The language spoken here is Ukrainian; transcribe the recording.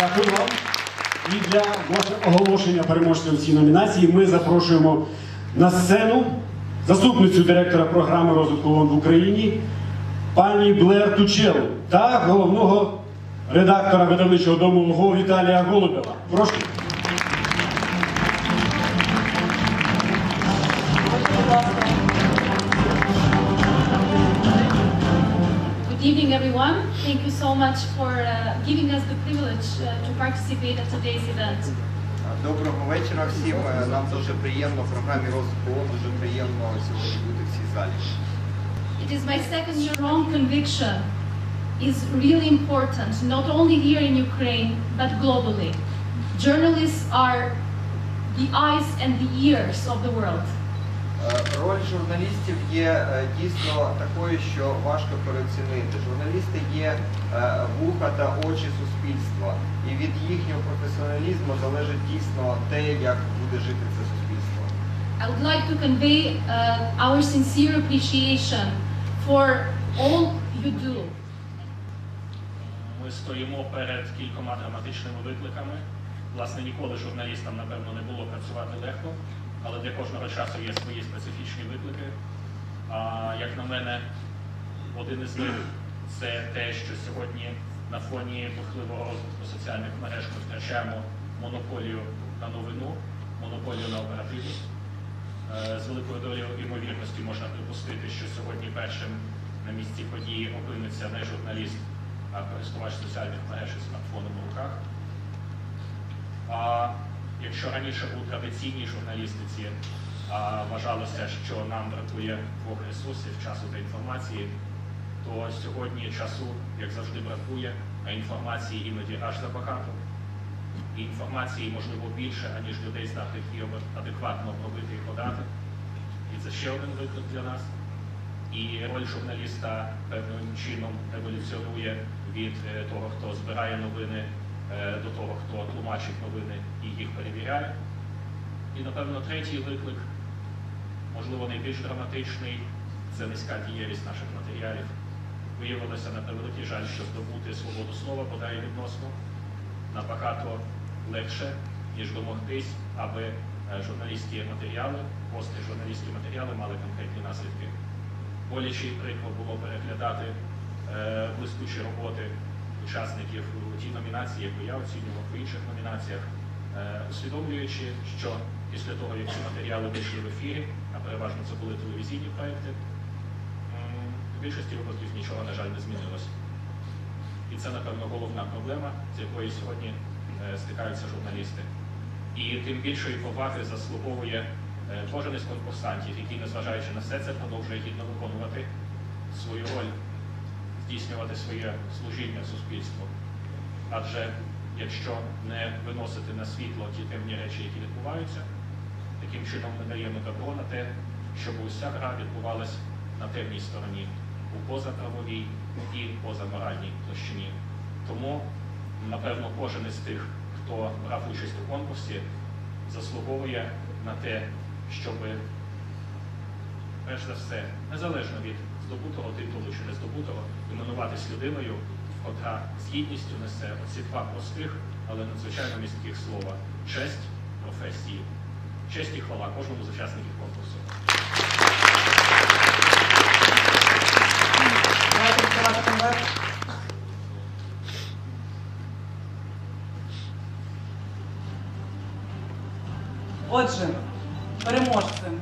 Дякую вам. І для оголошення переможців цієї номінації ми запрошуємо на сцену заступницю директора програми розвитку ООН в Україні пані Блер Тучел та головного редактора видавничого дому ЛГО Віталія Голубева. Прошу. Thank you so much for uh, giving us the privilege uh, to participate at today's event. Доброго вечора всім. Е, Нам дуже приємно в програмі розвитку ООН, дуже приємно сьогодні бути в цій залі. It is my second strong conviction is really important, not only here in Ukraine, but globally. Journalists are the eyes and the ears of the world. Роль журналістів є е, дійсно такою, що важко переоцінити. Журналісти є е, вуха та очі суспільства, і від їхнього професіоналізму залежить дійсно те, як буде жити це суспільство. I would like to convey uh, our sincere appreciation for all you do. Ми стоїмо перед кількома драматичними викликами. Власне, ніколи журналістам, напевно, не було працювати легко, але для кожного часу є свої специфічні виклики. А як на мене, один із них це те, що сьогодні на фоні бурхливого розвитку соціальних мереж ми втрачаємо монополію на новину, монополію на оперативність. Е, З великою долею ймовірності можна припустити, що сьогодні першим на місці події опиниться не журналіст, а користувач соціальних мереж із смартфоном у руках. Якщо раніше у традиційній журналістиці а, вважалося, що нам бракує двох ресурсів часу та інформації, то сьогодні часу, як завжди, бракує, а інформації іноді аж забагато. І інформації, можливо, більше, аніж людей здатних її адекватно обробити і подати. І це ще один виклик для нас. І роль журналіста певним чином еволюціонує від е, того, хто збирає новини, до того, хто тлумачить новини і їх перевіряє. І, напевно, третій виклик, можливо, найбільш драматичний, це низька дієвість наших матеріалів. Виявилося на превеликий жаль, що здобути свободу слова бодай відносно набагато легше, ніж домогтись, аби е, журналістські матеріали, пости журналістські матеріали мали конкретні наслідки. Боляче і прикро було переглядати е, блискучі роботи учасників у тій номінації, яку я оцінював в інших номінаціях, е, усвідомлюючи, що після того, як ці матеріали вийшли в ефірі, а переважно це були телевізійні проекти, в більшості випадків нічого, на жаль, не змінилось. І це, напевно, головна проблема, з якою сьогодні е, стикаються журналісти. І тим більшої поваги заслуговує е, кожен із конкурсантів, який, незважаючи на все це, продовжує гідно виконувати свою роль, здійснювати своє служіння суспільству. Адже якщо не виносити на світло ті темні речі, які відбуваються, таким чином ми даємо добро на те, щоб уся гра відбувалась на темній стороні, у позаправовій і позаморальній площині. Тому, напевно, кожен із тих, хто брав участь у конкурсі, заслуговує на те, щоб, перш за все, незалежно від здобутого титулу чи не здобутого, іменуватись людиною, котра з гідністю несе оці два простих, але надзвичайно містких слова честь професії. Честь і хвала кожному з учасників конкурсу. Отже, переможцем